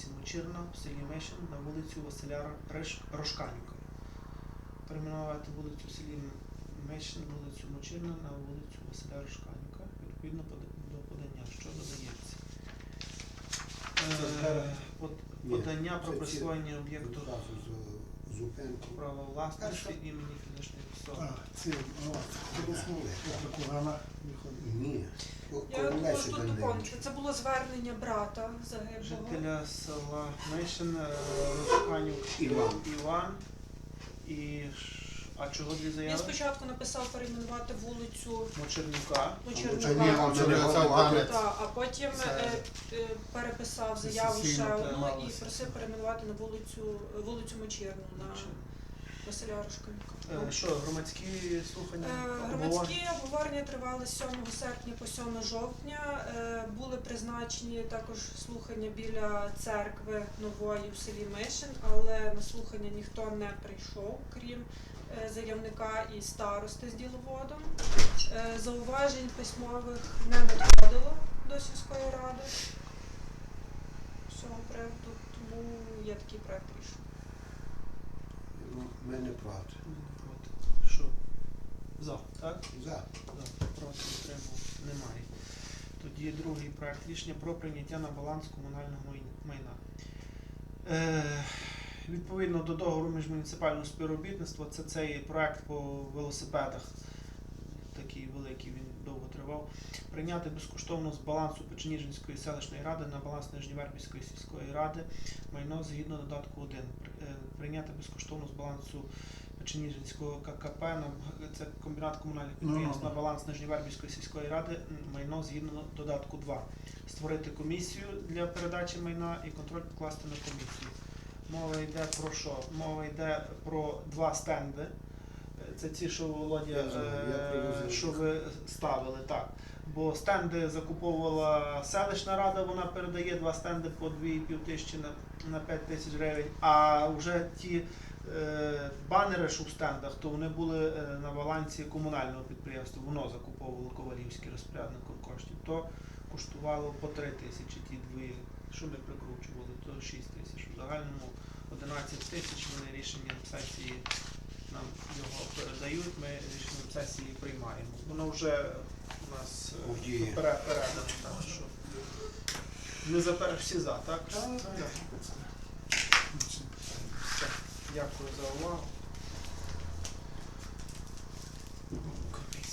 вулиці Мочирна в селі Мишин на вулицю Василя Рошканюка. Перейменувати вулицю в селі Мишин, вулицю Мочирна на вулицю Василя Рошканюка. Відповідно до подання, що додається. Е, Подання про присвоєння об'єкту зупинку. права власності імені. А, ці, ну. Ні. Я що тут доповнити. Це було звернення брата загиблого. Жителя села Мишин, е, Рошканюк Іван. Іван. І ш- а чого дві Він заяви? спочатку написав перейменувати вулицю Мочернюка. Це не не голосувати? Ганець. А потім Це- е, е, переписав заяву ще одну і просив перейменувати на вулицю вулицю Мочірну на Василя. Е, Що, громадські слухання? Е? Громадські обговорення тривали з 7 серпня по 7 жовтня. Е, Були призначені також слухання біля церкви нової в селі Мишин, але на слухання ніхто не прийшов, крім заявника і старости з діловодом. Зауважень письмових не надходило до сільської ради з цього проекту, тому є такий проект рішення. Ми не проти. Що? За, так? За. За. Проти отримав. Немає. Тоді другий проект рішення про прийняття на баланс комунального майна. Е, відповідно до договору міжмуніципального співробітництва, це цей проект по велосипедах, такий великий, він довго тривав. Прийняти безкоштовно з балансу Печеніжинської селищної ради на баланс Нижньовербівської сільської ради майно згідно додатку 1. Е, Прийняти безкоштовно з балансу Печеніжинського ККП на це комбінат комунальних Ну, підприємств ну, на баланс Нижньовербівської сільської ради майно згідно додатку 2. Створити комісію для передачі майна і контроль покласти на комісію. Мова йде про що? Мова йде про два стенди. Це ті, що Володя, Я знаю, я е, що ви ставили, так. Бо стенди закуповувала селищна рада, вона передає два стенди по 2,5 тисячі на, на 5 тисяч гривень. А вже ті е, банери, що в стендах, то вони були е, на балансі комунального підприємства. Воно закуповувало ковалівський розпорядником коштів. То коштувало по 3 тисячі, ті дві, що ми прикручували, то 6 тисяч. В загальному 11 тисяч вони рішенням сесії нам його передають, ми рішенням сесії приймаємо. Воно вже у нас е, пере- передано, так що. не за всі за, так? Так. Все. Дякую за увагу.